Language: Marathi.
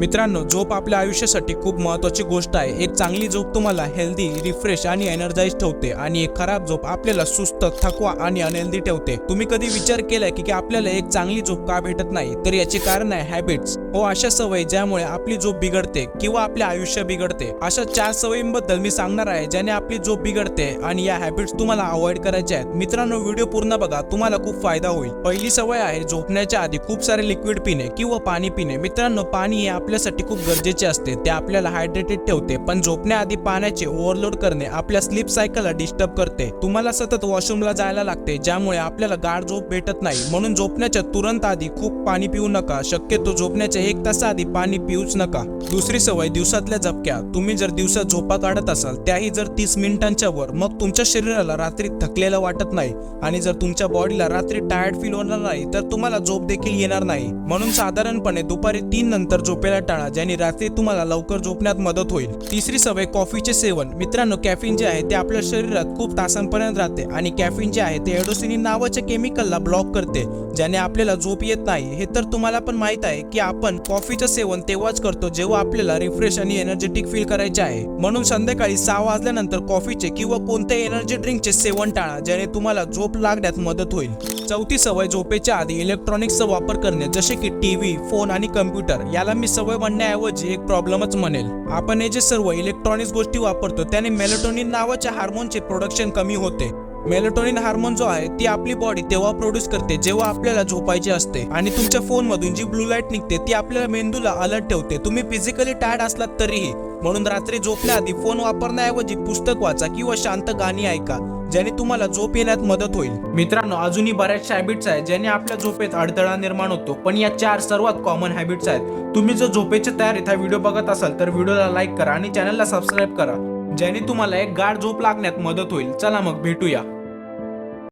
मित्रांनो झोप आपल्या आयुष्यासाठी खूप महत्त्वाची गोष्ट आहे. एक चांगली झोप तुम्हाला हेल्दी रिफ्रेश आणि एनर्जाइज ठेवते आणि एक खराब झोप आपल्याला सुस्त थकवा आणि अनहेल्दी ठेवते. तुम्ही कधी विचार केलाय की की आपल्याला एक चांगली झोप का भेटत नाही? तर याचे कारण आहे हॅबिट्स हो अशा सवयी ज्यामुळे आपली झोप बिघडते किंवा आपले आयुष्य बिघडते. अशा चार सवयींबद्दल मी सांगणार आहे ज्याने आपली झोप बिघडते आणि या हॅबिट्स तुम्हाला अवॉइड करायच्या आहेत. मित्रांनो व्हिडिओ पूर्ण बघा तुम्हाला खूप फायदा होईल. पहिली सवय आहे झोपण्याच्या आधी खूप सारे लिक्विड पिणे किंवा पाणी पिणे. मित्रांनो पाणी हे आपल्यासाठी खूप गरजेचे असते ते आपल्याला हायड्रेटेड ठेवते पण झोपण्याआधी पाण्याचे ओव्हरलोड करणे आपल्या स्लीप सायकलला डिस्टर्ब करते. तुम्हाला सतत वॉशरूमला जायला लागते ज्यामुळे आपल्याला गाढ झोप भेटत नाही. म्हणून झोपण्याच्या तुरंत आधी खूप पाणी पिऊ नका. शक्यतो झोपण्याच्या एक तासाआधी पाणी पिऊच नका. दुसरी सवय दिवसातल्या झपक्या. तुम्ही जर दिवसात झोपा काढत असाल त्याही जर तीस मिनिटांच्या वर मग तुमच्या शरीराला रात्री थकलेलं वाटत नाही. आणि जर तुमच्या बॉडीला रात्री टायर्ड फील होणार नाही तर तुम्हाला झोप देखील येणार नाही. म्हणून साधारणपणे दुपारी तीन नंतर झोपेला टाळा ज्याने रात्री तुम्हाला लवकर झोपण्यात मदत होईल. तिसरी सवय कॉफीचे सेवन. मित्रांनो कॅफिन जे आहे ते आपल्या शरीरात खूप तासांपर्यंत राहते. आणि कॅफिन जे आहे ते एडोसिनिन नावाच्या केमिकलला ब्लॉक करते ज्याने आपल्याला झोप येत नाही. हे तर तुम्हाला पण माहीत आहे की आपण आपण कॉफीचं सेवन तेव्हाच करतो जेव्हा आपल्याला रिफ्रेश आणि एनर्जेटिक फील करायचे आहे. म्हणून संध्याकाळी सहा वाजल्यानंतर कॉफीचे किंवा कोणत्याही एनर्जी ड्रिंकचे सेवन टाळा ज्याने तुम्हाला झोप लागण्यात मदत होईल. चौथी सवय झोपेच्या आधी इलेक्ट्रॉनिक्सचा वापर करणे जसे की टीव्ही फोन आणि कम्प्युटर याला मी सवय म्हणण्याऐवजी एक प्रॉब्लेमच म्हणेल. आपण हे जे सर्व इलेक्ट्रॉनिक्स गोष्टी वापरतो त्याने मेलेटोनिन नावाच्या हार्मोनचे प्रोडक्शन कमी होते. मेलेटोनिन हार्मोन जो आहे ती आपली बॉडी तेव्हा प्रोड्यूस करते जेव्हा आपल्याला झोपायचे असते. आणि तुमच्या फोन मधून जी ब्लू लाइट निघते ती आपल्याला मेंदूला अलर्ट ठेवते. तुम्ही फिजिकली टायर्ड असलात तरीही म्हणून रात्री झोपण्याआधी फोन वापरण्याऐवजी पुस्तक वाचा किंवा शांत गाणी ऐका ज्याने तुम्हाला झोप येण्यात मदत होईल. मित्रांनो अजूनही बऱ्याचशा हॅबिट्स आहेत ज्याने आपल्या झोपेत अडथळा निर्माण होतो. पण या चार सर्वात कॉमन हॅबिट्स आहेत. तुम्ही जर झोपेच्या तयारीत हा व्हिडिओ बघत असाल तर व्हिडिओला लाईक करा आणि चॅनलला सबस्क्राईब करा. ज्याने तुम्हाला एक गाढ झोप लागण्यात मदत होईल. चला मग भेटूया.